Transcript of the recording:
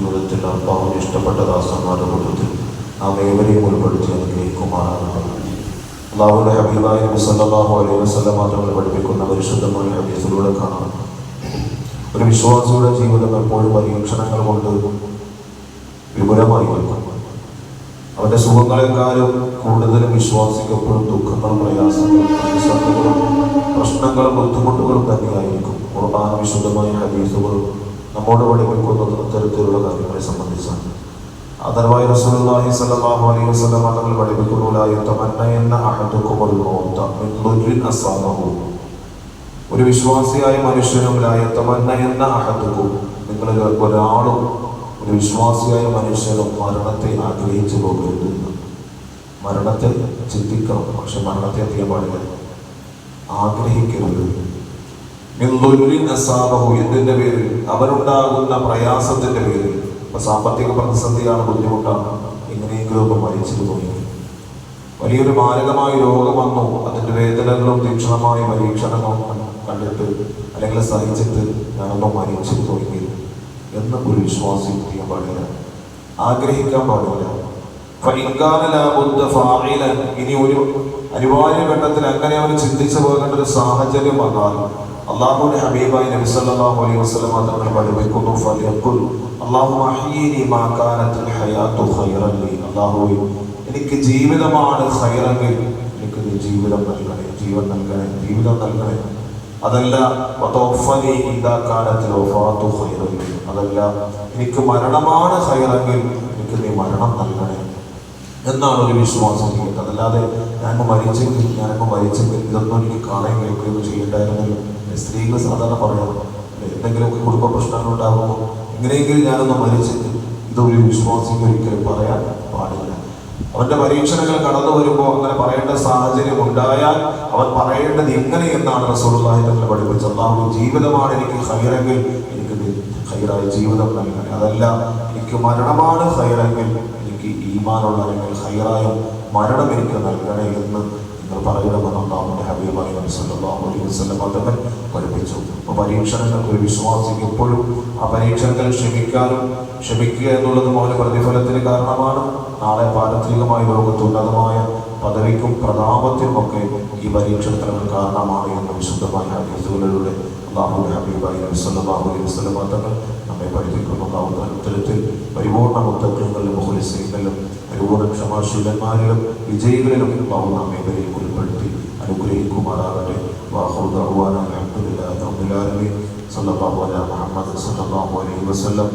ജീവിതത്തിൽ അപ്പാവിന് ഇഷ്ടപ്പെട്ട ദാസന്മാരുടെ കൂട്ടത്തിൽ നാം ഏവരെയും ഉൾപ്പെടുത്തി അനുഗ്രഹിക്കുമാറാകട്ടെ അള്ളാഹുവിന്റെ ഹബീബായ നബി അലൈഹി വസ്ലം മാത്രങ്ങൾ പഠിപ്പിക്കുന്ന പരിശുദ്ധമായ ഹബീസിലൂടെ കാണാം. ഒരു വിശ്വാസിയുടെ ജീവിതം എപ്പോഴും പരീക്ഷണങ്ങൾ കൊണ്ട് വിപുലമായി നിൽക്കും. അവന്റെ സുഖങ്ങളെക്കാളും കൂടുതലും വിശ്വാസിക്ക് എപ്പോഴും ദുഃഖങ്ങളും പ്രയാസങ്ങളും പ്രശ്നങ്ങളും ബുദ്ധിമുട്ടുകളും തന്നെയായിരിക്കും. ഖുർആൻ വിശുദ്ധമായ ഹദീസുകളും നമ്മോട് പഠിപ്പിക്കുന്നത് അത്തരത്തിലുള്ള കാര്യങ്ങളെ സംബന്ധിച്ചാണ്. അതർവായി റസൂലുള്ളാഹി സ്വല്ലല്ലാഹു അലൈഹി വസല്ലം തങ്ങൾ പഠിപ്പിക്കുന്നു ലാ യതമന്നയന്ന അഹദുക്കുമുൽ മൗത മിൻ അസാബഹു ഒരു വിശ്വാസിയായ മനുഷ്യനും തമന്ന യതമന്നയന്ന അഹദുക്കു നിങ്ങൾ ഒരാളും ഒരു വിശ്വാസിയായ മനുഷ്യനും മരണത്തെ ആഗ്രഹിച്ചു പോകരുത് മരണത്തെ ചിന്തിക്കണം പക്ഷെ മരണത്തെ അധികം പാടില്ല. ആഗ്രഹിക്കരുത്. എന്തിന്റെ പേരിൽ? അവരുണ്ടാകുന്ന പ്രയാസത്തിന്റെ പേരിൽ. ഇപ്പൊ സാമ്പത്തിക പ്രതിസന്ധിയാണ് ബുദ്ധിമുട്ടാണ്. ഇങ്ങനെയെങ്കിലും ഒന്ന് മരിച്ചിട്ട് പോയി വലിയൊരു മാരകമായ രോഗം വന്നു. അതിന്റെ വേദനകളും തീക്ഷണമായ പരീക്ഷണങ്ങളും കണ്ടിട്ട് അല്ലെങ്കിൽ സഹിച്ചിട്ട് ഞാനൊന്ന് മരിച്ചു തുടങ്ങി എന്ന് ഒരു വിശ്വാസി ചെയ്യാൻ പാടില്ല. ആഗ്രഹിക്കാൻ പാടില്ല. ഇനി ഒരു അനിവാര്യ ഘട്ടത്തിൽ അങ്ങനെ അവർ ചിന്തിച്ചു പോകേണ്ട ഒരു സാഹചര്യം വന്നാൽ അള്ളാഹുവിന്റെ ഹബീബായി നബി സല്ലല്ലാഹു അലൈഹി വസല്ലം തങ്ങൾ പഠിപ്പിക്കുന്നു ഫലിയക്കുൽ അല്ലാഹുമ്മ അഹീനി മാ കാനത്തിൽ ഹയാത്തു ഖൈറൻ ലി. അല്ലാഹുവേ എനിക്ക് ജീവിതമാണ് ഖൈറെങ്കിൽ എനിക്ക് ജീവിതം നൽകണേ ജീവൻ നൽകണേ ജീവിതം നൽകണേ. അതല്ല വതവഫനി ഇദാ കാനത്തിൽ വഫാത്തു ഖൈറൻ ലി. അതല്ല എനിക്ക് മരണമാണ് ഖൈറെങ്കിൽ എനിക്ക് നീ മരണം നൽകണേ. എന്നാണ് ഒരു വിശ്വാസം അതല്ലാതെ ഞാൻ മരിച്ചെങ്കിൽ ഞാനങ്ങ് മരിച്ചെങ്കിൽ ഇതൊന്നും എനിക്ക് കേൾക്കുകയൊന്നും ചെയ്യണ്ടായിരുന്നല്ലോ. സ്ത്രീകൾ സാധാരണ പറയുന്നത് എന്തെങ്കിലും കുടുംബ പ്രശ്നങ്ങൾ ഉണ്ടാകുമോ എങ്ങനെയെങ്കിലും ഞാനൊന്ന് മരിച്ചെങ്കിൽ ഇതൊരു വിശ്വാസിക്ക് ഒരിക്കലും പറയാൻ പാടില്ല. അവന്റെ പരീക്ഷണങ്ങൾ കടന്നു വരുമ്പോൾ അങ്ങനെ പറയേണ്ട സാഹചര്യം ഉണ്ടായാൽ അവൻ പറയേണ്ടത് എങ്ങനെ എന്നാണ് റസൂലുള്ളാഹി തങ്ങൾ പഠിപ്പിച്ചത്. അള്ളാഹു ജീവിതമാണ് എനിക്ക് ഹൈറെങ്കിൽ എനിക്ക് ഹൈറായി ജീവിതം നൽകണേ. അതല്ല എനിക്ക് മരണമാണ് ഹൈറെങ്കിൽ എനിക്ക് ഈമാനുള്ള അല്ലെങ്കിൽ ഹൈറായ മരണം എനിക്ക് നൽകണേ എന്ന് പറയണമെന്ന് അള്ളാഹുവിന്റെ ഹബീബായി സല്ലല്ലാഹു അലൈഹി വസല്ലം തങ്ങൾ പഠിപ്പിച്ചു. അപ്പോൾ പരീക്ഷണങ്ങൾക്ക് ഒരു വിശ്വാസിക്ക് എപ്പോഴും ആ പരീക്ഷണങ്ങൾ ക്ഷമിക്കാനും ക്ഷമിക്കുക എന്നുള്ളതും അവന് പ്രതിഫലത്തിന് കാരണമാണ്. നാളെ പാരത്രികമായ ലോകത്ത് ഉന്നതമായ പദവിക്കും പ്രതാപത്തിനും ഒക്കെ ഈ പരീക്ഷണത്തിന് കാരണമാണ് എന്ന് വിശുദ്ധമായ ഹദീസുകളിലൂടെ അള്ളാഹുവിന്റെ ഹബീബായി സല്ലല്ലാഹു അലൈഹി വസല്ലം തങ്ങൾ നമ്മെ പഠിപ്പിക്കുന്നു. അള്ളാഹു അത്തരത്തിൽ പരിപൂർണ മുഹലിസീങ്ങളിലും പരിപൂർണ ക്ഷമാശീലന്മാരിലും വിജയികളിലും നമ്മെ ഇവരെയും ഉൾപ്പെടുത്തി അനുഗ്രഹിക്കുമാറാകട്ടെ. അലഹമുല്ലാ റബ്ബിൽ ആലമീൻ. സല്ലല്ലാഹു അലാ മുഹമ്മദ് സല്ലല്ലാഹു അലൈഹി വസല്ലം.